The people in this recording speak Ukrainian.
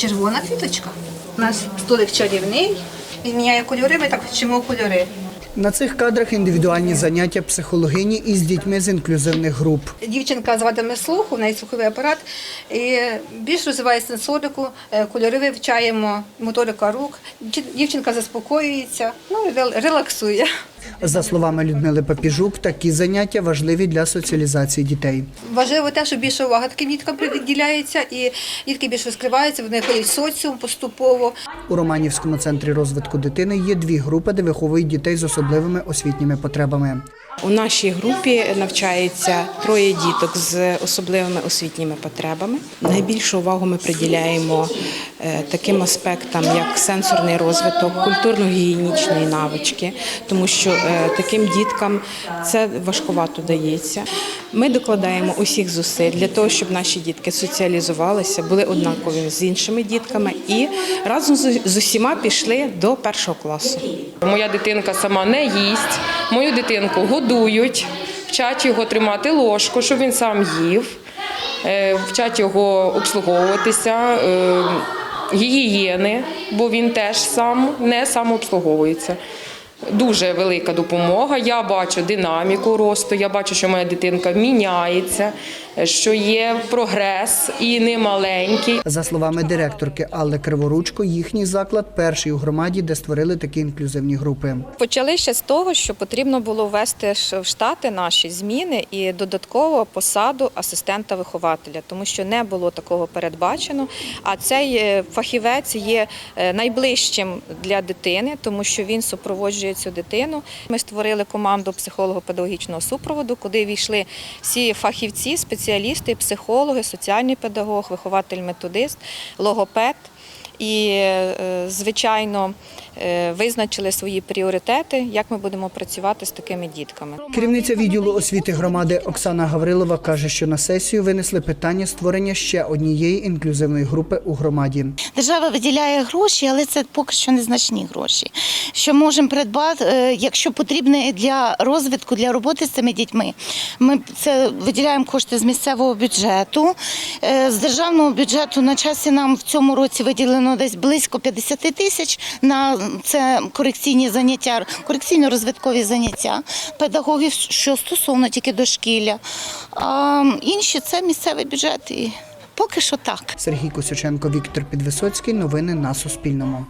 червона квіточка. У нас столик чарівний. Він міняє кольори, ми так вчимо кольори. На цих кадрах індивідуальні заняття психологині із дітьми з інклюзивних груп. Дівчинка з вадами слуху, в неї слуховий апарат. І більш розвиває сенсорику, е, кольори вивчаємо, моторика рук. Дівчинка заспокоюється, ну, релаксує. За словами Людмили Папіжук, такі заняття важливі для соціалізації дітей. Важливо те, що більше уваги таким діткам приділяється, і дітки більше розкриваються, вони ходять в соціум поступово. У Романівському центрі розвитку дитини є дві групи, де виховують дітей з особливими освітніми потребами. У нашій групі навчається троє діток з особливими освітніми потребами. Найбільшу увагу ми приділяємо е, таким аспектам, як сенсорний розвиток, культурно-гігієнічні навички, тому що е, таким діткам це важкувато дається. Ми докладаємо усіх зусиль для того, щоб наші дітки соціалізувалися, були однаковими з іншими дітками і разом з усіма пішли до першого класу. Моя дитинка сама не їсть, мою дитинку годують, вчать його тримати ложку, щоб він сам їв, е, вчать його обслуговуватися, е, гігієни, бо він теж сам не самообслуговується. Дуже велика допомога. Я бачу динаміку росту, я бачу, що моя дитинка міняється, що є прогрес і не маленький. За словами директорки Алли Криворучко, їхній заклад перший у громаді, де створили такі інклюзивні групи. Почали ще з того, що потрібно було ввести в штати наші зміни і додатково посаду асистента вихователя, тому що не було такого передбачено. А цей е, фахівець є е, найближчим для дитини, тому що він супроводжує цю дитину. Ми створили команду психолого-педагогічного супроводу, куди війшли всі фахівці, спеціалісти, психологи, соціальний педагог, вихователь-методист, логопед. І, е, звичайно, визначили свої пріоритети, як ми будемо працювати з такими дітками. Керівниця відділу освіти громади Оксана Гаврилова каже, що на сесію винесли питання створення ще однієї інклюзивної групи у громаді. Держава виділяє гроші, але це поки що незначні гроші. Що можемо придбати, е, якщо потрібне для розвитку, для роботи з цими дітьми. Ми це виділяємо кошти з місцевого бюджету. Е, З державного бюджету на часі нам в цьому році виділено десь близько 50 тисяч на це корекційні заняття, корекційно-розвиткові заняття педагогів, що стосовно тільки дошкілля. А інші це місцевий бюджет. І поки що так. Сергій Косюченко, Віктор Підвисоцький. Новини на Суспільному.